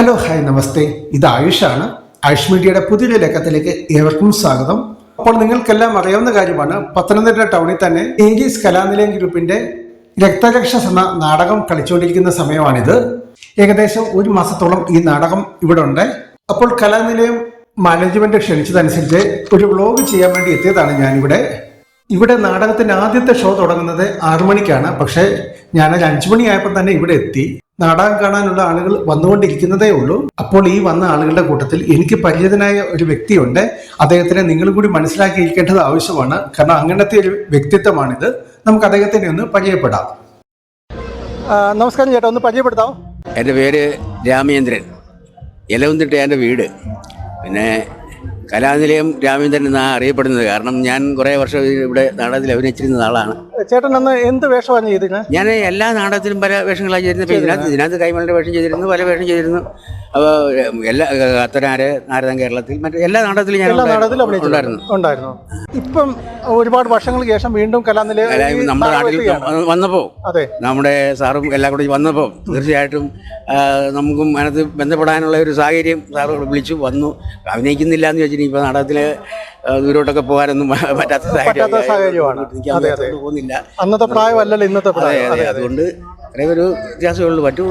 Hello hi നമസ്തേ. ഇത് ആയുഷാണ്. ആയുഷ് മീഡിയയുടെ പുതിയൊരു ലേഖത്തിലേക്ക് ഏവർക്കും സ്വാഗതം. അപ്പോൾ നിങ്ങൾക്കെല്ലാം അറിയാവുന്ന കാര്യമാണ് പത്തനംതിട്ട ടൗണിൽ തന്നെ ഏജീസ് കലാനിലയം ഗ്രൂപ്പിന്റെ രക്തരക്ഷസ് എന്ന നാടകം കളിച്ചുകൊണ്ടിരിക്കുന്ന സമയമാണിത്. ഏകദേശം ഒരു മാസത്തോളം ഈ നാടകം ഇവിടെ ഉണ്ട്. അപ്പോൾ കലാനിലയം മാനേജ്മെന്റ് ക്ഷണിച്ചതനുസരിച്ച് ഒരു വ്ലോഗ് ചെയ്യാൻ വേണ്ടി എത്തിയതാണ് ഞാനിവിടെ. ഇവിടെ നാടകത്തിന്റെ ആദ്യത്തെ ഷോ തുടങ്ങുന്നത് ആറു മണിക്കാണ് പക്ഷേ ഞാനൊരു അഞ്ചു മണിയായപ്പോൾ തന്നെ ഇവിടെ എത്തി. നാടകം കാണാനുള്ള ആളുകൾ വന്നുകൊണ്ടിരിക്കുന്നതേ ഉള്ളൂ. അപ്പോൾ ഈ വന്ന ആളുകളുടെ കൂട്ടത്തിൽ എനിക്ക് പരിചിതനായ ഒരു വ്യക്തിയുണ്ട്. അദ്ദേഹത്തിനെ നിങ്ങൾ കൂടി മനസ്സിലാക്കിയിരിക്കേണ്ടത് ആവശ്യമാണ്. കാരണം അങ്ങനത്തെ ഒരു വ്യക്തിത്വമാണിത്. നമുക്ക് അദ്ദേഹത്തിനെ ഒന്ന് പരിചയപ്പെടാം. നമസ്കാരം ചേട്ടാ. ഒന്ന് പരിചയപ്പെടുത്താം എന്റെ പേര് രാമേന്ദ്രൻ ഇലവുന്നിട്ട് എന്റെ വീട്. പിന്നെ കലാനിലയം രാമേന്ദ്രൻ എന്നാണ് അറിയപ്പെടുന്നത്. കാരണം ഞാൻ കുറേ വർഷം ഇവിടെ നാടകത്തിൽ അഭിനയിച്ചിരുന്ന ആളാണ്. ചേട്ടൻ അന്ന് എന്ത് വേഷമാണ് ചെയ്തിരുന്നത് ഞാൻ എല്ലാ നാടകത്തിലും പല വേഷങ്ങളാണ് ചെയ്തിരുന്നത്. ഇതിനകത്ത് കൈമളുടെ വേഷം ചെയ്തിരുന്നു പല വേഷം ചെയ്തിരുന്നു. അപ്പോൾ എല്ലാ കത്തനാര് നാരദം കേരളത്തിൽ മറ്റു എല്ലാ നാടകത്തിലും ഞാൻ എല്ലാ നാടകത്തിലും ഉണ്ടായിരുന്നു. ഉണ്ടായിരുന്നു. ഇപ്പം ഒരുപാട് വർഷങ്ങൾക്ക് ശേഷം വീണ്ടും കലാനിലയം കലാ- നമ്മുടെ നാട്ടിൽ വന്നപ്പോൾ അതെ. നമ്മുടെ സാറും എല്ലാം കൂടി വന്നപ്പോൾ തീർച്ചയായിട്ടും നമുക്കും അതിനകത്ത് ബന്ധപ്പെടാനുള്ള ഒരു സാഹചര്യം സാറ് വിളിച്ചു വന്നു. അഭിനയിക്കുന്നില്ല എന്ന് വെച്ചിട്ട് ഇപ്പോൾ നാടകത്തിൽ ദൂരോട്ടൊക്കെ പോകാനൊന്നും പറ്റാത്ത സാഹചര്യമാണ്. പോകുന്നില്ല അന്നത്തെ പ്രായമല്ലല്ലോ ഇന്നത്തെ പ്രായം. അതെ. അതുകൊണ്ട് അത്രേ ഒരു വ്യത്യാസമേ ഉള്ളൂ. മറ്റു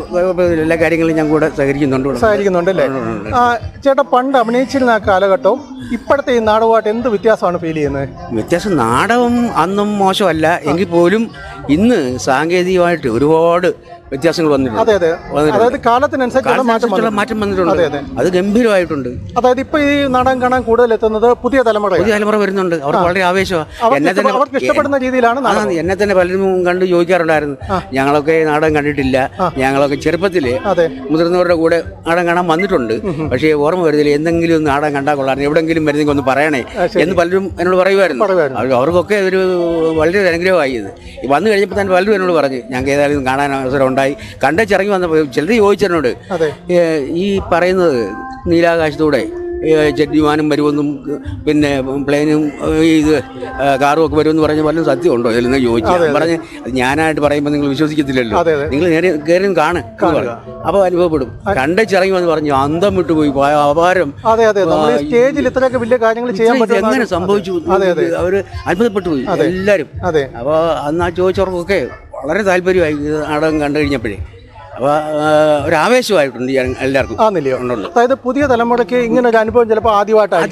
എല്ലാ കാര്യങ്ങളും ഞാൻ കൂടെ സഹകരിക്കുന്നുണ്ട് സഹകരിക്കുന്നുണ്ട് അല്ലേ. ചേട്ടാ പണ്ട് അഭിനയിച്ചിരുന്ന ആ കാലഘട്ടവും ഇപ്പോഴത്തെ ഈ നാടകമായിട്ട് എന്ത് വ്യത്യാസമാണ് ഫീൽ ചെയ്യുന്നത്? വ്യത്യാസം നാടകം അന്നും മോശമല്ല. എങ്കിൽ പോലും ഇന്ന് സാങ്കേതികമായിട്ട് ഒരുപാട് വ്യത്യാസങ്ങൾ വന്നിട്ടുണ്ട്. അതെ അതെ. അതായത് കാലത്തിനനുസരിച്ചുള്ള മാറ്റം മാറ്റം വന്നിട്ടുണ്ട്. അതെ, ഗംഭീരമായിട്ടുണ്ട്. അതായത് ഇപ്പൊ ഈ നാടകം കാണാൻ കൂടുതൽ എത്തുന്നത് പുതിയ തലമുറ പുതിയ തലമുറ വരുന്നുണ്ട്. അവർക്ക് വളരെ ആവേശമാണ് എന്നെ തന്നെ അവർക്ക് ഇഷ്ടപ്പെടുന്ന രീതിയിലാണ് എന്നെ തന്നെ പലരും കണ്ട് ചോദിക്കാറുണ്ടായിരുന്നു. ഞങ്ങളൊക്കെ നാടകം കണ്ടിട്ടില്ല. ഞങ്ങളൊക്കെ ചെറുപ്പത്തിൽ മുതിർന്നവരുടെ കൂടെ നാടകം കാണാൻ വന്നിട്ടുണ്ട്. പക്ഷേ ഓർമ്മ വരുന്നില്ല എന്തെങ്കിലും ഒന്ന് നാടകം കണ്ടാൽ കൊള്ളാൻ എവിടെങ്കിലും വരുന്നെങ്കിൽ ഒന്ന് പറയണേ എന്ന് പലരും എന്നോട് പറയുമായിരുന്നു. പറയുമായിരുന്നു. അവർ- അവർക്കൊക്കെ ഒരു വളരെ അനുഗ്രഹമായി ഇത്. വന്നു കഴിഞ്ഞപ്പോൾ തന്നെ പലരും എന്നോട് പറഞ്ഞു ഞങ്ങൾക്ക് ഏതായാലും കാണാൻ അവസരം ഉണ്ടായി. കണ്ടേച്ചിറങ്ങി വന്നപ്പോൾ ചിലർ ചോദിച്ചെന്നോട് അതെ. ഈ പറയുന്നത് നീലാകാശത്തൂടെ ജെറ്റ് വിമാനം വരുമെന്നും പിന്നെ പ്ലെയിനും ഇത് കാറും ഒക്കെ വരുമെന്ന് പറഞ്ഞ വല്ലതും സത്യമുണ്ടോ? ഇതിലെന്ന് ചോദിച്ചു. പറഞ്ഞ് ഞാനായിട്ട് പറയുമ്പോൾ നിങ്ങൾ വിശ്വസിക്കത്തില്ലല്ലോ. നിങ്ങൾ നേരെ കയറിയും കാണും. അപ്പോൾ അനുഭവപ്പെടും. കണ്ടച്ചിറങ്ങി വന്ന് പറഞ്ഞു അന്തം വിട്ടു പോയി അപാരം. സ്റ്റേജിൽ ഇത്രയൊക്കെ വലിയ കാര്യങ്ങൾ ചെയ്യാൻ എങ്ങനെ സംഭവിച്ചു അവർ അത്ഭുതപ്പെട്ടു പോയി എല്ലാവരും അപ്പോൾ അന്ന് ആ ചോദിച്ചവർക്കൊക്കെ വളരെ താല്പര്യമായി ഇത് നാടകം കണ്ടു കഴിഞ്ഞപ്പോഴേ. അപ്പോൾ ഒരു ആവേശമായിട്ടുണ്ട് എല്ലാവർക്കും. ആന്നില്ലയോ? അതായത് പുതിയ തലമുറയ്ക്ക് ഇങ്ങനെ ഒരു അനുഭവം ചിലപ്പോൾ ആദ്യമായിട്ടാണ്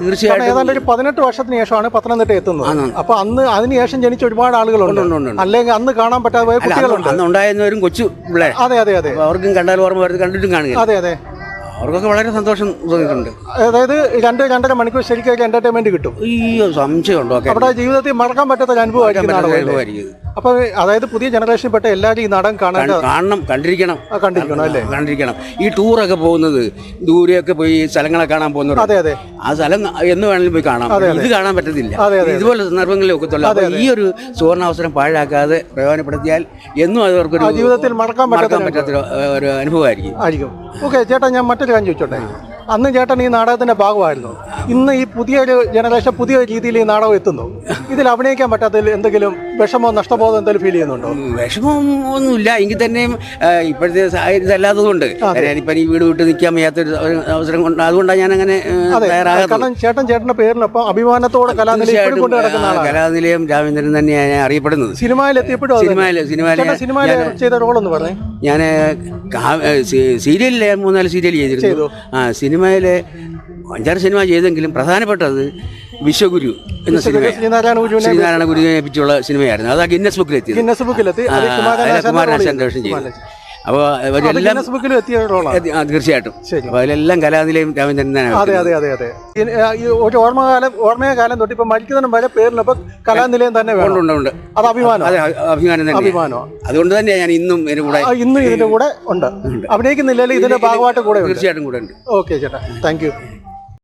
തീർച്ചയായിട്ടും. ഏതാണ്ട് ഒരു പതിനെട്ട് വർഷത്തിന് ശേഷമാണ് പത്തനംതിട്ട എത്തുന്നത്. ആണ്. അപ്പൊ അന്ന് അതിനുശേഷം ജനിച്ച ഒരുപാട് ആളുകളുണ്ട്. അല്ലെങ്കിൽ അന്ന് കാണാൻ പറ്റാതെ പോയ കുട്ടികളുണ്ട്. അന്ന് ഉണ്ടായിരുന്നവരും കൊച്ചു പിള്ളേർ അതെ അതെ അതെ. അവർക്കും കണ്ടാൽ ഓർമ്മ വരുന്നത് കണ്ടിട്ടും കാണുക അതെ അതെ. അവർക്കൊക്കെ വളരെ സന്തോഷം തോന്നിയിട്ടുണ്ട്. അതായത് രണ്ട് രണ്ടര മണിക്കൂർ ശരിക്കും എന്റർടൈൻമെന്റ് കിട്ടും. അയ്യോ സംശയമുണ്ടോ? അവിടെ ജീവിതത്തിൽ മറക്കാൻ പറ്റാത്ത അനുഭവമായിരിക്കും. അപ്പൊ അതായത് പുതിയ ജനറേഷൻ ജനറേഷനിൽപ്പെട്ട എല്ലാവരും ഈ നാടകം കാണാൻ കാണണം കണ്ടിരിക്കണം. കണ്ടിരിക്കണം അല്ലേ? കണ്ടിരിക്കണം. ഈ ടൂറൊക്കെ പോകുന്നത് ദൂരെയൊക്കെ പോയി സ്ഥലങ്ങളെ കാണാൻ പോകുന്നത് അതെ അതെ. ആ സ്ഥലം എന്ന് വേണമെങ്കിലും പോയി കാണാം. ഇത് കാണാൻ പറ്റത്തില്ല. ഇതുപോലെ സന്ദർഭങ്ങളിൽ ഒക്കത്തുള്ളൂ ഈ ഒരു സുവർണാവസരം പാഴാക്കാതെ പ്രയോജനപ്പെടുത്തിയാൽ എന്നും അത് അവർക്കൊരു ജീവിതത്തിൽ മറക്കാൻ മടക്കാൻ പറ്റാത്ത ഒരു- ഒരു അനുഭവമായിരിക്കും. ആയിരിക്കും. ഓക്കെ ചേട്ടാ ഞാൻ മറ്റൊരു കാര്യം ചോദിച്ചോട്ടെ? അന്ന് ചേട്ടൻ ഈ നാടകത്തിന്റെ ഭാഗമായിരുന്നു? ഇന്ന് ഈ പുതിയൊരു ജനറേഷൻ പുതിയ രീതിയിൽ ഈ നാടകം എത്തുന്നു. ഇതിൽ അഭിനയിക്കാൻ പറ്റാത്തതിൽ എന്തെങ്കിലും വിഷമോ നഷ്ടബോധം എന്തെങ്കിലും ഫീൽ ചെയ്യുന്നുണ്ടോ? വിഷമം ഒന്നുമില്ല. എങ്കിൽ തന്നെയും ഇപ്പോഴത്തെ സാഹചര്യം അല്ലാത്തതുകൊണ്ട് ഞാനിപ്പം ഈ വീട് വിട്ട് നിൽക്കാൻ വയ്യാത്തൊരു അവസരം കൊണ്ട് അതുകൊണ്ടാണ് ഞാൻ അങ്ങനെ കാരണം ചേട്ടൻ ചേട്ടന്റെ പേരിനൊപ്പം അഭിമാനത്തോടെ കലാനിലയം കൊണ്ട് നടക്കുന്ന കലാനിലയം രാമേന്ദ്രൻ തന്നെയാണ് ഞാൻ അറിയപ്പെടുന്നത്. സിനിമയിൽ എത്തിയപ്പോഴും. സിനിമയിൽ സിനിമയിൽ സിനിമയിൽ ചെയ്ത റോളെന്ന് പറഞ്ഞേ. ഞാൻ സീരിയലിൽ മൂന്നാൽ സീരിയൽ ചെയ്തിരുന്നു. ആ സിനിമയിൽ അഞ്ചാറ് സിനിമ ചെയ്തെങ്കിലും പ്രധാനപ്പെട്ടത് വിശ്വഗുരു എന്ന സിനിമ ശ്രീനാരായണ ഗുരുവിനെ ഏൽപ്പിച്ചുള്ള സിനിമയായിരുന്നു. അത് ഗിന്നസ് ബുക്കിലെത്തി ഗിന്നസ് ബുക്കിലെത്തി. കുമാരനാശാൻ. ചെയ്തു. അപ്പോൾ ആ, തീർച്ചയായിട്ടും. അപ്പോൾ അതിലെല്ലാം കലാനിലയും രാമചന്ദ്രൻ അതെ അതെ അതെ അതെ. ഒരു ഓർമ്മകാലം ഓർമ്മയ കാലം തൊട്ട് ഇപ്പം മരിക്കുന്നതിനും വരെ പേരിനൊപ്പം കലാനിലയം തന്നെ വേണം. ഉണ്ട്, ഉണ്ട്, ഉണ്ട്. അത് അഭിമാനം. അതെ അഭിമാനം തന്നെ അഭിമാനമാണ് അതുകൊണ്ട് തന്നെ ഞാൻ ഇന്നും ഇതിന് കൂടെ ഇന്നും ഇതിന്റെ കൂടെ ഉണ്ട്. അഭിനയിക്കുന്നില്ലെങ്കിൽ ഇതിന്റെ ഭാഗമായിട്ട് കൂടെ തീർച്ചയായിട്ടും കൂടെ ഉണ്ട്. ഓക്കെ ചേട്ടാ. Thank you